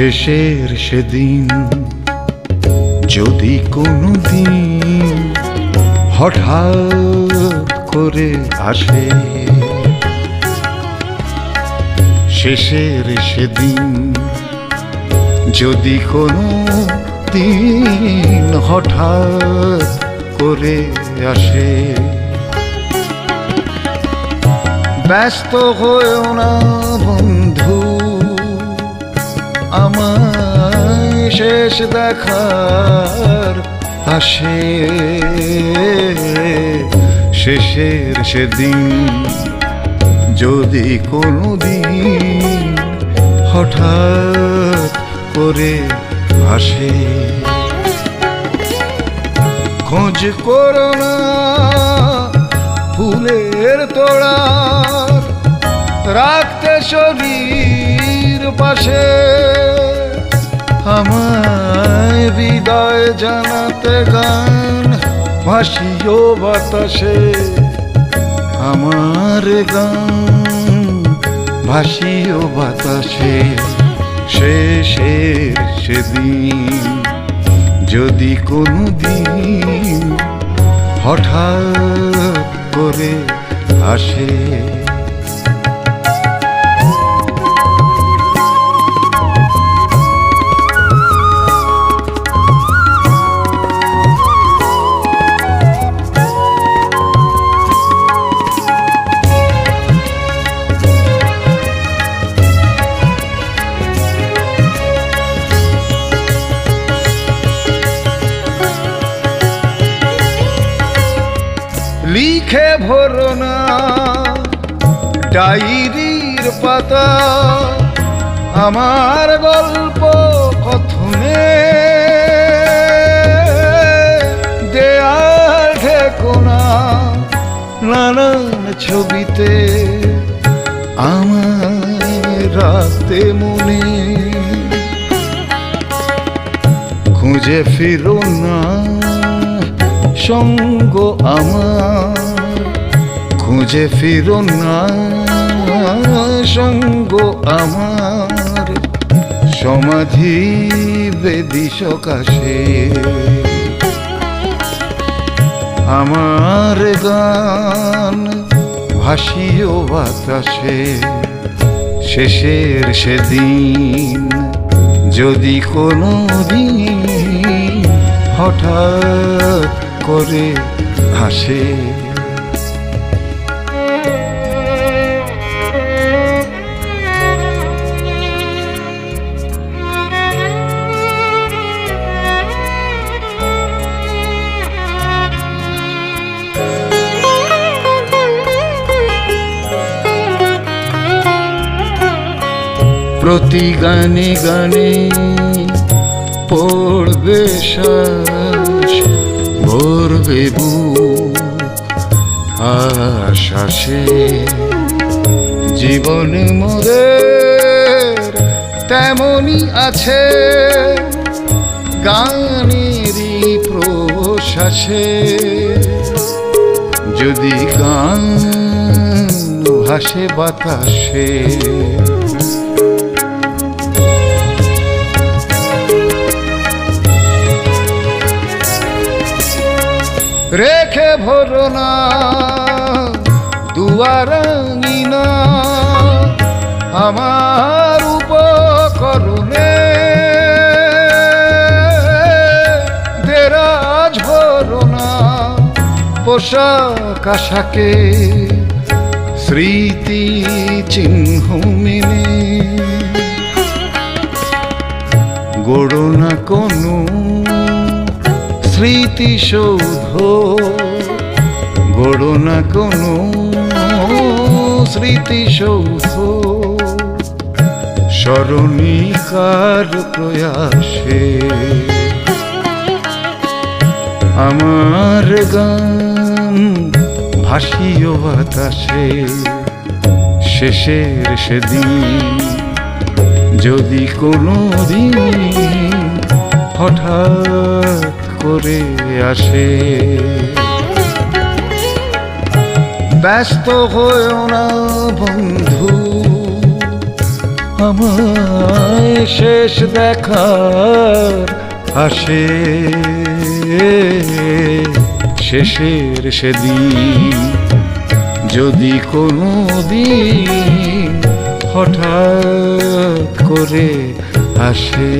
শেষের সেদিন যদি কোনো দিন হঠাৎ করে আসে, শেষের সেদিন যদি কোনো দিন হঠাৎ করে আসে, ব্যস্ত হয়েও না বন্ধু আমায় শেষ দেখার আসে। শেষের সেদিন যদি কোনো দিন হঠাৎ করে আসে। খোঁজ করো না ফুলের তোড়ার রাখতে শরীর পাশে। আমায় বিদায় জানাতে গান ভাসিও বাতাসে। আমার গান ভাসিও বাতাসে। শেষের সেদিন যদি কোনো দিন হঠাৎ করে আসে লিখে ভরো না। ডায়েরির পাতা, আমার গল্প কথনে। দেয়াল ঠেকোনা নানান ছবিতে আমার রাতে মনে। খুঁজে ফিরো না। সঙ্গ আমার, খুঁজে ফিরো না। সঙ্গ আমার, সমাধি বেদি সকাশে। আমার গান ভাসিও বাতাসে, শেষের সেদিন যদি কোনো দিন করে আসে প্রতি গানে গানে পড়বে শ্বাস ভরবে বুক আশ্বাসে জীবন মোদের তেমনই আছে গানেরই প্রশ্বাসে যদি গান ভাসে বাতাসে ভরো না দুয়ারাঙিনা আমার উপকরণে। দেরাজ ভরো না পোশাক আশাকে, স্মৃতি চিহ্ন মেনে। গড়ো না কোনো, স্মৃতিসৌধ গড়ো না কোনো স্মৃতিসৌধ। স্মরণিকার প্রয়াসে? আমার গান ভাসিও বাতাসে। শেষের সেদিন যদি কোনো দিন হঠাৎ করে আসে। ব্যস্ত হয়েও না, বন্ধু। আমায় শেষ দেখার আসে, শেষের সেদিন যদি কোনো দিন হঠাৎ করে আসে।